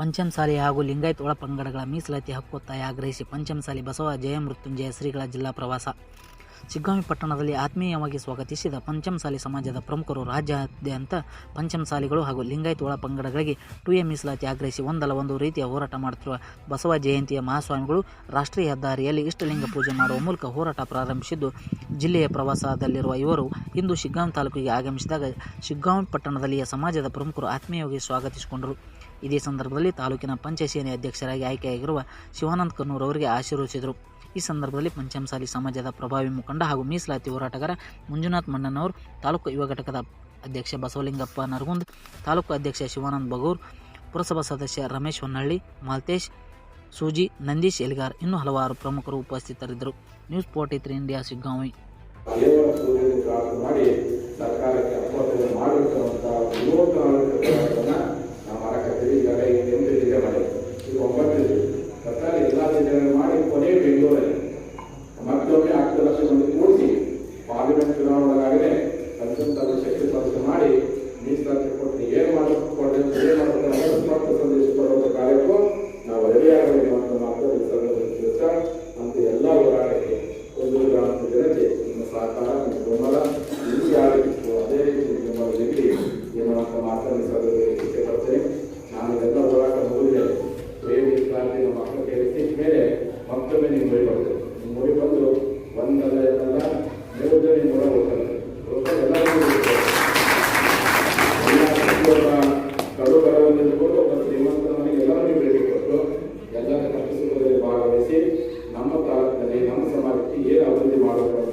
ಪಂಚಮಸಾಲಿ ಹಾಗೂ ಲಿಂಗಾಯತ್ ಒಳಪಂಗಡಗಳ ಮೀಸಲಾತಿ ಹಕ್ಕೊತ್ತಾಯ ಆಗ್ರಹಿಸಿ ಪಂಚಮಸಾಲಿ ಬಸವ ಜಯಮೃತ್ಯುಂಜಯ ಶ್ರೀಗಳ ಜಿಲ್ಲಾ ಪ್ರವಾಸ. ಶಿಗ್ಗಾಂವಿ ಪಟ್ಟಣದಲ್ಲಿ ಆತ್ಮೀಯವಾಗಿ ಸ್ವಾಗತಿಸಿದ ಪಂಚಮಸಾಲಿ ಸಮಾಜದ ಪ್ರಮುಖರು ರಾಜ್ಯಾದ್ಯಂತ ಪಂಚಮಸಾಲಿಗಳು ಹಾಗೂ ಲಿಂಗಾಯತ್ ಒಳ ಪಂಗಡಗಳಿಗೆ ಟು ಎ ಮೀಸಲಾತಿ ಆಗ್ರಹಿಸಿ ಒಂದಲ್ಲ ಒಂದು ರೀತಿಯ ಹೋರಾಟ ಮಾಡುತ್ತಿರುವ ಬಸವ ಜಯಂತಿಯ ಮಹಾಸ್ವಾಮಿಗಳು ರಾಷ್ಟ್ರೀಯ ಹೆದ್ದಾರಿಯಲ್ಲಿ ಇಷ್ಟಲಿಂಗ ಪೂಜೆ ಮಾಡುವ ಮೂಲಕ ಹೋರಾಟ ಪ್ರಾರಂಭಿಸಿದ್ದು, ಜಿಲ್ಲೆಯ ಪ್ರವಾಸದಲ್ಲಿರುವ ಇವರು ಇಂದು ಶಿಗ್ಗಾಂ ತಾಲೂಕಿಗೆ ಆಗಮಿಸಿದಾಗ ಶಿಗ್ಗಾಂವಿ ಪಟ್ಟಣದಲ್ಲಿಯ ಸಮಾಜದ ಪ್ರಮುಖರು ಆತ್ಮೀಯವಾಗಿ ಸ್ವಾಗತಿಸಿಕೊಂಡರು. ಇದೇ ಸಂದರ್ಭದಲ್ಲಿ ತಾಲೂಕಿನ ಪಂಚಸೇನೆ ಅಧ್ಯಕ್ಷರಾಗಿ ಆಯ್ಕೆಯಾಗಿರುವ ಶಿವಾನಂದ್ ಕನ್ನೂರ್ ಅವರಿಗೆ ಆಶೀರ್ವಿಸಿದರು ಈ ಸಂದರ್ಭದಲ್ಲಿ ಪಂಚಮಸಾಲಿ ಸಮಾಜದ ಪ್ರಭಾವಿ ಮುಖಂಡ ಹಾಗೂ ಮೀಸಲಾತಿ ಹೋರಾಟಗಾರ ಮಂಜುನಾಥ್ ಮಣ್ಣನವರು, ತಾಲೂಕು ಯುವ ಘಟಕದ ಅಧ್ಯಕ್ಷ ಬಸವಲಿಂಗಪ್ಪ ನರಗುಂದ್, ತಾಲೂಕು ಅಧ್ಯಕ್ಷ ಶಿವಾನಂದ್ ಬಗೂರ್, ಪುರಸಭಾ ಸದಸ್ಯ ರಮೇಶ್ ಹೊನ್ನಳ್ಳಿ ಮಾಲ್ತೇಶ್, ಸೂಜಿ, ನಂದೀಶ್ ಎಲ್ಗಾರ್ ಇನ್ನೂ ಹಲವಾರು ಪ್ರಮುಖರು ಉಪಸ್ಥಿತರಿದ್ದರು. News forty three India Siggaon. ಮತ್ತೊಮ್ಮೆ ಹತ್ತು ಲಕ್ಷ ಮಂದಿ ಕೂಡಿಸಿ ಪಾರ್ಲಿಮೆಂಟ್ ಒಬ್ಬ ಕಡು ಬಡವನಿರ್ಬೋದು ಒಬ್ಬ ಶ್ರೀಮಂತನಿಗೆ ಎಲ್ಲರನ್ನೂ ಭೇಟಿ ಕೊಟ್ಟು ಎಲ್ಲರ ಕಷ್ಟ ಭಾಗವಹಿಸಿ ನಮ್ಮ ತಾಲೂಕಿನಲ್ಲಿ ನಮ್ಮ ಸಮಾಜಕ್ಕೆ ಏನು ಅಭಿವೃದ್ಧಿ ಮಾಡಬೇಕು